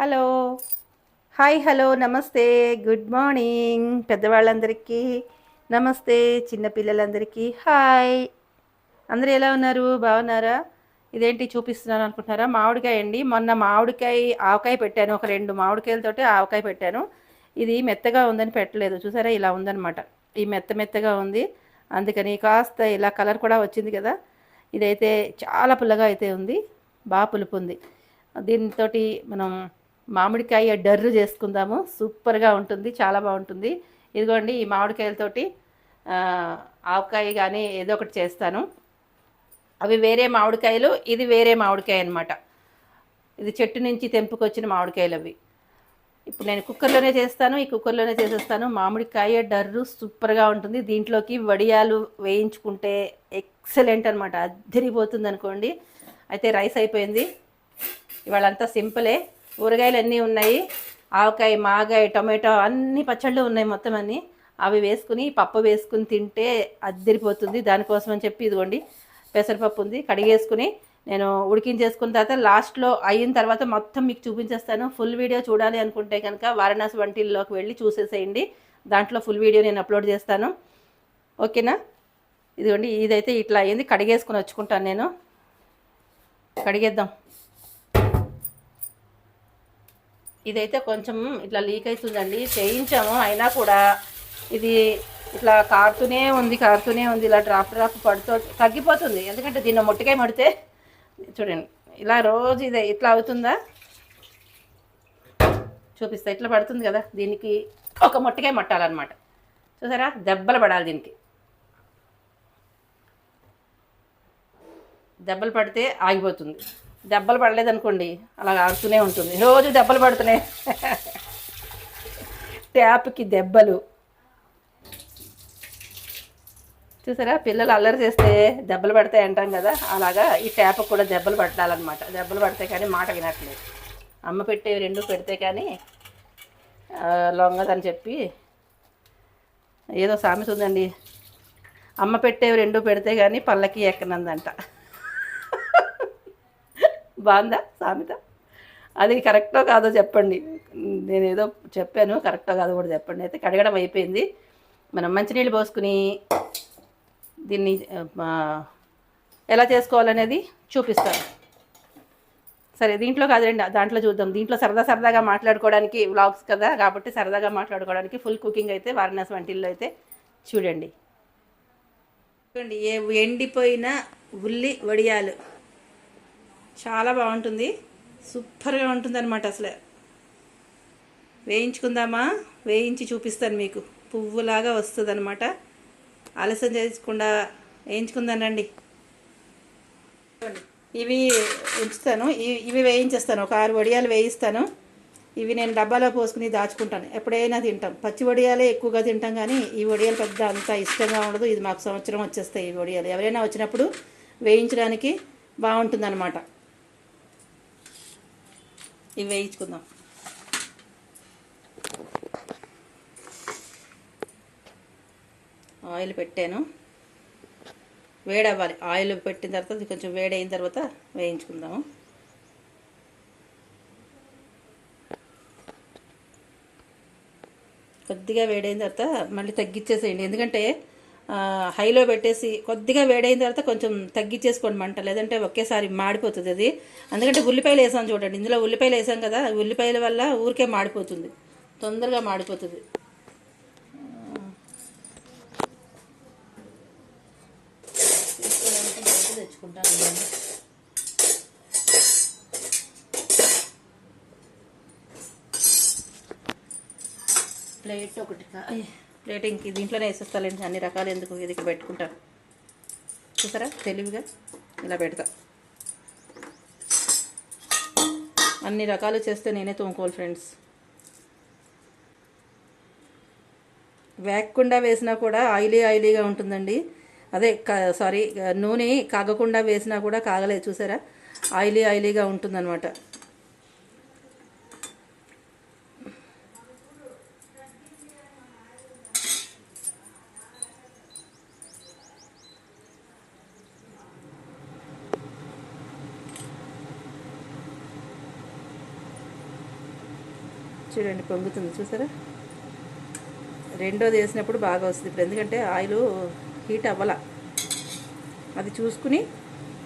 Hello. Hi hello నమస్తే good morning పెద్దవాళ్ళందరికీ. నమస్తే చిన్నపిల్లలందరికీ హాయ్. అందరూ ఎలా ఉన్నారు? బాగున్నారా? ఇదేంటి చూపిస్తున్నాను అనుకుంటున్నారా? మామిడికాయ అండి. మొన్న మామిడికాయ ఆవకాయ పెట్టాను. ఒక రెండు మామిడికాయలతోటి ఆవకాయ పెట్టాను. ఇది మెత్తగా ఉందని పెట్టలేదు. చూసారా? ఇలా ఉందన్నమాట. ఈ మెత్త మెత్తగా ఉంది. అందుకని కాస్త ఇలా కలర్ కూడా వచ్చింది కదా. ఇదైతే చాలా పుల్లగా అయితే ఉంది. బాగా పులుపు ఉంది. దీంతో మనం మామిడికాయ డర్రు చేసుకుందాము. సూపర్గా ఉంటుంది చాలా బాగుంటుంది. ఇదిగోండి ఈ మామిడికాయలతోటి ఆవకాయ కానీ ఏదో ఒకటి చేస్తాను. అవి వేరే మామిడికాయలు ఇది వేరే మామిడికాయ అనమాట ఇది చెట్టు నుంచి తెంపుకొచ్చిన మామిడికాయలు అవి. ఇప్పుడు నేను కుక్కర్లోనే చేస్తాను ఈ కుక్కర్లోనే చేసేస్తాను. మామిడికాయ డర్రు సూపర్గా ఉంటుంది. దీంట్లోకి వడియాలు వేయించుకుంటే ఎక్సలెంట్ అనమాట అద్దరిపోతుంది అనుకోండి. అయితే రైస్ అయిపోయింది. ఇవాళంతా సింపులే. ఊరగాయలు అన్నీ ఉన్నాయి. ఆవకాయ మాగాయ టొమాటో అన్ని పచ్చళ్ళు ఉన్నాయి మొత్తం అన్నీ. అవి వేసుకుని పప్పు వేసుకుని తింటే అద్దరిపోతుంది దానికోసం అని చెప్పి ఇదిగోండి పెసరపప్పు ఉంది. కడిగేసుకుని నేను ఉడికించేసుకున్న తర్వాత లాస్ట్లో అయిన తర్వాత మొత్తం మీకు చూపించేస్తాను. ఫుల్ వీడియో చూడాలి అనుకుంటే కనుక వారణాసి వంటిల్లోకి వెళ్ళి చూసేసేయండి. దాంట్లో ఫుల్ వీడియో నేను అప్లోడ్ చేస్తాను. ఓకేనా? ఇదిగోండి ఇదైతే ఇట్లా అయ్యింది కడిగేసుకుని వచ్చుకుంటాను నేను. కడిగేద్దాం. ఇదైతే కొంచెం ఇట్లా లీక్ అవుతుందండి చేయించాము అయినా కూడా ఇది ఇట్లా కారుతూనే ఉంది కారుతూనే ఉంది. ఇలా డ్రాప్ డ్రాప్ పడుతూ తగ్గిపోతుంది. ఎందుకంటే దీన్ని మొట్టికాయ మడితే చూడండి ఇలా రోజు ఇదే ఇట్లా అవుతుందా? చూపిస్తా ఇట్లా పడుతుంది కదా? దీనికి ఒక మొట్టికాయ మట్టాలన్నమాట. చూసారా? దెబ్బలు పడాలి దీనికి. దెబ్బలు పడితే ఆగిపోతుంది. దెబ్బలు పడలేదనుకోండి అలా ఆడుతూనే ఉంటుంది. రోజు దెబ్బలు పడుతున్నాయి ట్యాప్కి దెబ్బలు. చూసారా? పిల్లలు అల్లరి చేస్తే దెబ్బలు పడతాయి అంటాం కదా అలాగా ఈ ట్యాప్ కూడా దెబ్బలు పట్టాలన్నమాట. దెబ్బలు పడితే కానీ మాట వినట్లేదు. అమ్మ పెట్టే రెండు పెడితే కానీ లొంగదని చెప్పి ఏదో సామెత ఉందండి. అమ్మ పెట్టేవి రెండు పెడితే కానీ పళ్ళకి ఎక్కనందంట. బాగుందా సామెత? అది కరెక్టో కాదో చెప్పండి. నేను ఏదో చెప్పాను కరెక్టో కాదో కూడా చెప్పండి. అయితే కడగడం అయిపోయింది. మనం మంచినీళ్ళు పోసుకుని దీన్ని ఎలా చేసుకోవాలనేది చూపిస్తాను. సరే దీంట్లో కాదండి దాంట్లో చూద్దాం. దీంట్లో సరదా సరదాగా మాట్లాడుకోవడానికి వ్లాగ్స్ కదా కాబట్టి సరదాగా మాట్లాడుకోవడానికి ఫుల్ కుకింగ్ అయితే వారణాసి వంటిల్లో అయితే చూడండి. చూడండి ఏ ఎండిపోయిన ఉల్లి వడియాలు. చాలా బాగుంటుంది. సూపర్గా ఉంటుంది అనమాట అసలు. వేయించుకుందామా? వేయించి చూపిస్తాను మీకు. పువ్వులాగా వస్తుంది అనమాట ఆలస్యం చేయకుండా వేయించుకుందానండి ఇవి ఉంచుతాను. ఇవి- ఇవి వేయించేస్తాను. ఒక ఆరు వడియాలు వేయిస్తాను. ఇవి నేను డబ్బాలో పోసుకుని దాచుకుంటాను. ఎప్పుడైనా తింటాం. పచ్చి వడియాలే ఎక్కువగా తింటాం కానీ ఈ వడియాలు పెద్ద అంత ఇష్టంగా ఉండదు. ఇది మాకు సంవత్సరం వచ్చేస్తాయి ఈ వడియాలు. ఎవరైనా వచ్చినప్పుడు వేయించడానికి బాగుంటుందన్నమాట. ఇవి వేయించుకుందాం. ఆయిల్ పెట్టాను. వేడవ్వాలి. ఆయిల్ పెట్టిన తర్వాత కొంచెం వేడైన తర్వాత వేయించుకుందాము. కొద్దిగా వేడైన తర్వాత మళ్ళీ తగ్గించేసేయండి ఎందుకంటే హైలో పెట్టేసి కొద్దిగా వేడైన తర్వాత కొంచెం తగ్గించేసుకోండి మంట లేదంటే ఒకేసారి మాడిపోతుంది అది ఎందుకంటే ఉల్లిపాయలు వేసాం చూడండి ఇందులో ఉల్లిపాయలు వేసాం కదా ఉల్లిపాయల వల్ల ఊరికే మాడిపోతుంది తొందరగా మాడిపోతుంది తెచ్చుకుంటాను. ప్లేట్ ఒకటి కా- ప్లేట్ ఇంక దీంట్లోనే వేసేస్తాలేండి అన్ని రకాలు ఎందుకు ఇది ఇక్కడ పెట్టుకుంటాను చూసారా? తెలివిగా ఇలా పెడతా. అన్ని రకాలు చేస్తే నేనే తోముకోవాలి ఫ్రెండ్స్ వేగకుండా వేసినా కూడా ఆయిలీ ఆయిలీగా ఉంటుందండి. అదే క- సారీ నూనె కాగకుండా వేసినా కూడా కాగలేదు చూసారా? ఆయిలీ ఆయిలీగా ఉంటుందన్నమాట. చూడండి పొంగుతుంది. చూసారా? రెండోది వేసినప్పుడు బాగా వస్తుంది. ఇప్పుడు ఎందుకంటే ఆయిల్ హీట్ అవ్వాల. అది చూసుకుని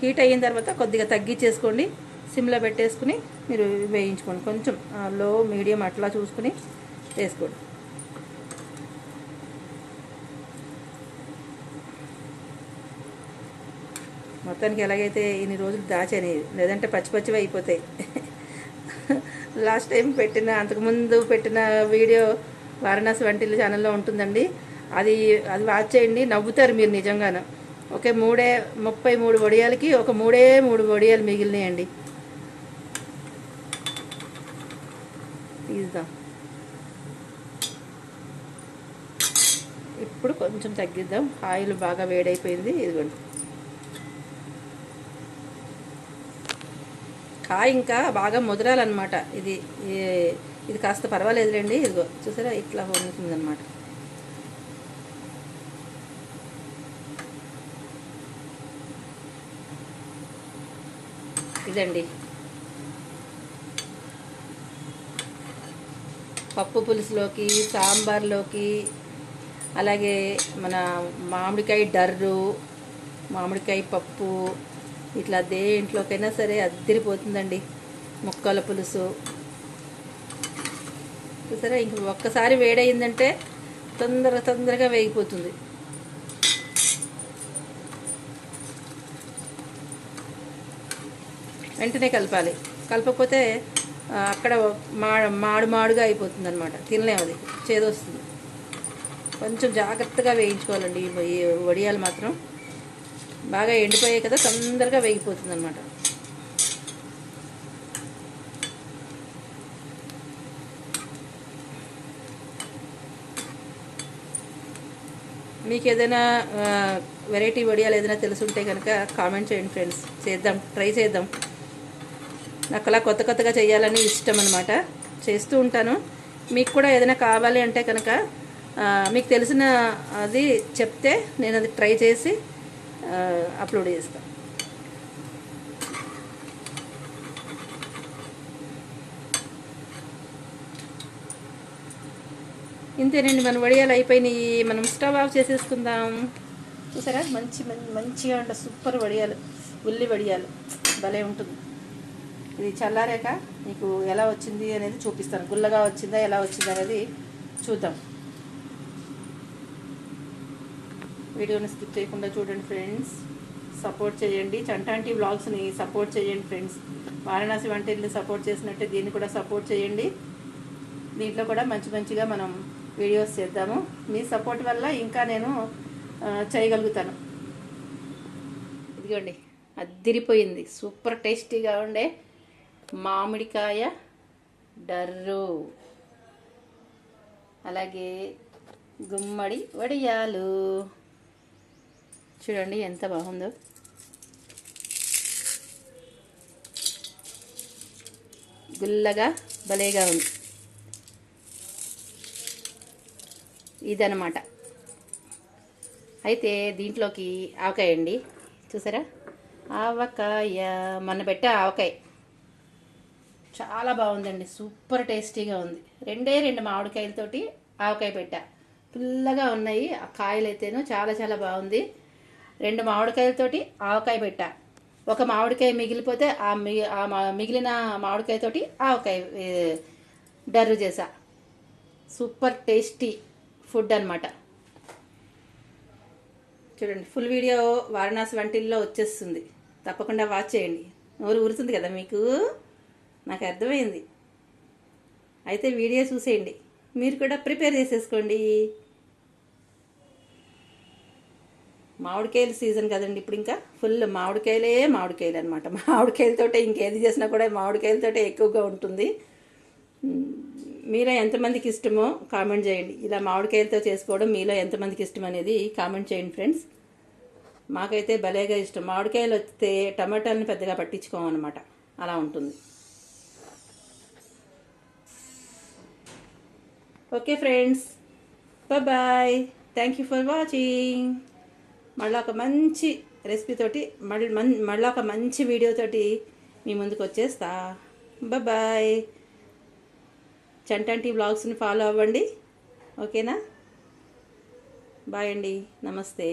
హీట్ అయిన తర్వాత కొద్దిగా తగ్గించేసుకోండి. సిమ్లో పెట్టేసుకుని మీరు వేయించుకోండి. కొంచెం లో మీడియం అట్లా చూసుకుని వేసుకోండి. మొత్తానికి ఎలాగైతే ఇన్ని రోజులు దాచని లేదంటే పచ్చి పచ్చివి అయిపోతాయి. లాస్ట్ టైం పెట్టిన అంతకుముందు పెట్టిన వీడియో వారణాసి వంటిల్లు ఛానల్లో ఉంటుందండి. అది అది వాచ్ చేయండి. నవ్వుతారు మీరు నిజంగాను. ఒకే మూడే ముప్పై మూడు వడియాలకి ఒక మూడే మూడు వడియాలు మిగిలినాయండి. తీద్దాం. ఇప్పుడు కొంచెం తగ్గిద్దాం. ఆయిల్ బాగా వేడైపోయింది. ఇదిగోండి. కాయ ఇంకా బాగా ముదరాలన్నమాట ఇది ఇది కాస్త పర్వాలేదులేండి. ఇదిగో చూసారా? ఇట్లా అనమాట ఇదండి. పప్పు పులుసులోకి సాంబార్లోకి అలాగే మన మామిడికాయ డర్రు మామిడికాయ పప్పు ఇట్లా దేంట్లోకైనా సరే అద్దరిపోతుందండి. ముక్కల పులుసు. సరే ఇంక ఒక్కసారి వేడయిందంటే తొందర తొందరగా వేగిపోతుంది. వెంటనే కలపాలి. కలపకపోతే అక్కడ మా మాడు మాడుగా అయిపోతుంది అనమాట తినలేము అది. చేదొస్తుంది. కొంచెం జాగ్రత్తగా వేయించుకోవాలండి. ఈ వడియాలు మాత్రం. బాగా ఎండిపోయాయి కదా తొందరగా వేగిపోతుంది అనమాట మీకు ఏదైనా వెరైటీ వడియాలు ఏదైనా తెలుసుంటే కనుక కామెంట్ చేయండి ఫ్రెండ్స్ చేద్దాం ట్రై చేద్దాం. నాకు అలా కొత్త కొత్తగా చేయాలని ఇష్టం అనమాట చేస్తూ ఉంటాను. మీకు కూడా ఏదైనా కావాలి అంటే కనుక మీకు తెలిసిన అది చెప్తే నేను అది ట్రై చేసి అప్లోడ్ చేస్తాం. ఇంతేనండి మన వడియాలు అయిపోయినాయి. మనం స్టవ్ ఆఫ్ చేసేసుకుందాం. చూసారా? మంచి మంచిగా ఉంట సూపర్ వడియాలు. ఉల్లి వడియాలు. భలే ఉంటుంది. ఇది చల్లారాక మీకు ఎలా వచ్చింది అనేది చూపిస్తాను. గుల్లగా వచ్చిందా ఎలా వచ్చింది అనేది చూద్దాం. వీడియోని స్కిప్ చేయకుండా చూడండి ఫ్రెండ్స్. సపోర్ట్ చేయండి. చంటాంటి వ్లాగ్స్ని సపోర్ట్ చేయండి ఫ్రెండ్స్. వారణాసి వంటల్ని సపోర్ట్ చేసినట్టే దీన్ని కూడా సపోర్ట్ చేయండి. దీంట్లో కూడా మంచి మంచిగా మనం వీడియోస్ చేద్దాము. మీ సపోర్ట్ వల్ల ఇంకా నేను చేయగలుగుతాను. ఇదిగోండి అద్దిరిపోయింది. సూపర్ టేస్టీగా ఉండే మామిడికాయ డర్రు. అలాగే గుమ్మడి వడియాలు. చూడండి ఎంత బాగుందో. గుల్లగా భలేగా ఉంది. ఇదనమాట అయితే దీంట్లోకి ఆవకాయ అండి. చూసారా? ఆవకాయ. మొన్న పెట్టే ఆవకాయ. చాలా బాగుందండి. సూపర్ టేస్టీగా ఉంది. రెండే రెండు మామిడికాయలతోటి ఆవకాయ పెట్టా. పుల్లగా ఉన్నాయి. ఆ కాయలు అయితేనో చాలా చాలా బాగుంది. రెండు మామిడికాయలతోటి ఆవకాయ పెట్టా. ఒక మామిడికాయ మిగిలిపోతే ఆ మిగి ఆ మా- మిగిలిన మామిడికాయతోటి ఆవకాయ డర్రు చేసా. సూపర్ టేస్టీ ఫుడ్ అన్నమాట. చూడండి ఫుల్ వీడియో వారణాసి వంటిల్లో వచ్చేస్తుంది. తప్పకుండా వాచ్ చేయండి. నోరు ఊరుతుంది కదా మీకు? నాకు అర్థమైంది. అయితే వీడియో చూసేయండి. మీరు కూడా ప్రిపేర్ చేసేసుకోండి. మామిడికాయల సీజన్ కదండి ఇప్పుడు ఇంకా. ఫుల్ మామిడికాయలే మామిడికాయలు అనమాట మామిడికాయలతోటే ఇంకేది చేసినా కూడా మామిడికాయలతోటే ఎక్కువగా ఉంటుంది. మీలో ఎంతమందికి ఇష్టమో కామెంట్ చేయండి. ఇలా మామిడికాయలతో చేసుకోవడం మీలో ఎంతమందికి ఇష్టం అనేది కామెంట్ చేయండి ఫ్రెండ్స్. మాకైతే భలేగా ఇష్టం. మామిడికాయలు వస్తే టమాటాలను పెద్దగా పట్టించుకోమన్నమాట అలా ఉంటుంది. Okay friends. Bye thank you for watching మళ్ళీ ఒక మంచి రెసిపీతోటి మళ్ళీ మళ్ళీ ఒక మంచి వీడియోతోటి మీ ముందుకు వచ్చేస్తా. బాయ్ చంటంటి బ్లాగ్స్ని ఫాలో అవ్వండి. ఓకేనా బాయ్ అండి. నమస్తే.